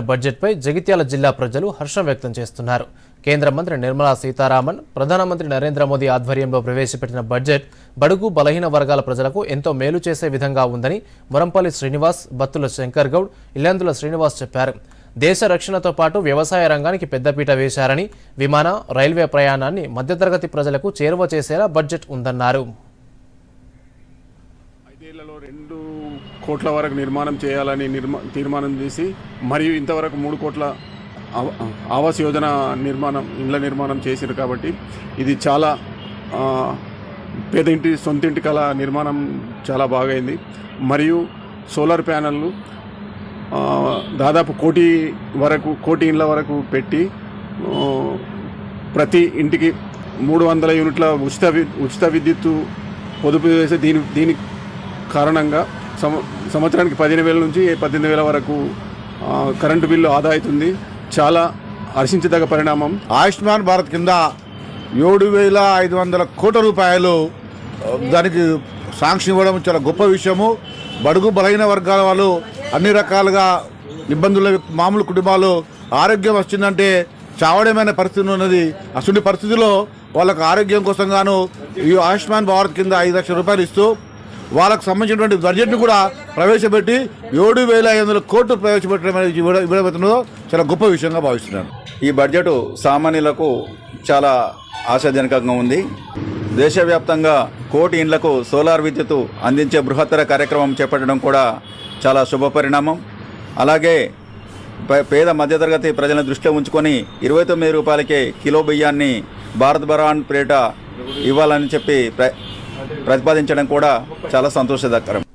బడ్జెట్పై జగిత్యాల జిల్లా ప్రజలు హర్షం వ్యక్తం చేస్తున్నారు. కేంద్ర మంత్రి నిర్మలా సీతారామన్ ప్రధానమంత్రి నరేంద్ర మోదీ ఆధ్వర్యంలో ప్రవేశపెట్టిన బడ్జెట్ బడుగు బలహీన వర్గాల ప్రజలకు ఎంతో మేలు చేసే విధంగా ఉందని మురంపల్లి శ్రీనివాస్ బత్తుల శంకర్ గౌడ్ ఇల్లందుల శ్రీనివాస్ చెప్పారు. దేశ రక్షణతో పాటు వ్యవసాయ రంగానికి పెద్దపీట వేశారని విమాన రైల్వే ప్రయాణాన్ని మధ్యతరగతి ప్రజలకు చేరువ చేసేలా బడ్జెట్ ఉందన్నారు. ఐదేళ్ళలో రెండు కోట్ల వరకు నిర్మాణం చేయాలని నిర్మా తీర్మానం చేసి మరియు ఇంతవరకు మూడు కోట్ల ఆవాస్ యోజన నిర్మాణం ఇండ్ల నిర్మాణం చేశారు కాబట్టి ఇది చాలా ఆ, పేదింటి సొంతింటి కళ నిర్మాణం చాలా బాగైంది. మరియు సోలార్ ప్యానెళ్ళు దాదాపు కోటి వరకు కోటి ఇండ్ల వరకు పెట్టి ప్రతి ఇంటికి మూడు వందల యూనిట్ల ఉచిత ఉచిత విద్యుత్తు పొదుపు చేసే దీని దీనికి కారణంగా సంవ సంవత్సరానికి పదిహేను వేల నుంచి పద్దెనిమిది వేల వరకు కరెంటు బిల్లు ఆదా అవుతుంది. చాలా హర్షించదగ్గ పరిణామం. ఆయుష్మాన్ భారత్ కింద ఏడు వేల ఐదు వందల కోట్ల రూపాయలు దానికి సాంక్షన్ ఇవ్వడం చాలా గొప్ప విషయము. బడుగు బలహీన వర్గాల వాళ్ళు అన్ని రకాలుగా ఇబ్బందుల మామూలు కుటుంబాలు ఆరోగ్యం వచ్చిందంటే చావడమైన పరిస్థితి ఉన్నది. అటువంటి పరిస్థితిలో వాళ్ళకు ఆరోగ్యం కోసం గాను ఈ ఆయుష్మాన్ భారత్ కింద ఐదు లక్షల రూపాయలు ఇస్తూ వాళ్ళకు సంబంధించినటువంటి బడ్జెట్ను కూడా ప్రవేశపెట్టి ఏడు వేల ఐదు వందల కోట్లు ప్రవేశపెట్టడం అనేది చాలా గొప్ప విషయంగా భావిస్తున్నాను. ఈ బడ్జెట్ సామాన్యులకు చాలా ఆశాజనకంగా ఉంది. దేశవ్యాప్తంగా కోటి ఇండ్లకు సోలార్ విద్యుత్ అందించే బృహత్తర కార్యక్రమం చేపట్టడం కూడా చాలా శుభ పరిణామం. అలాగే పేద మధ్యతరగతి ప్రజలను దృష్టిలో ఉంచుకొని ఇరవై తొమ్మిది రూపాయలకే కిలో బియ్యాన్ని భారత్ బరాన్ పేట ఇవ్వాలని చెప్పి ప్రతిపాదించడం కూడా చాలా సంతోషదకరం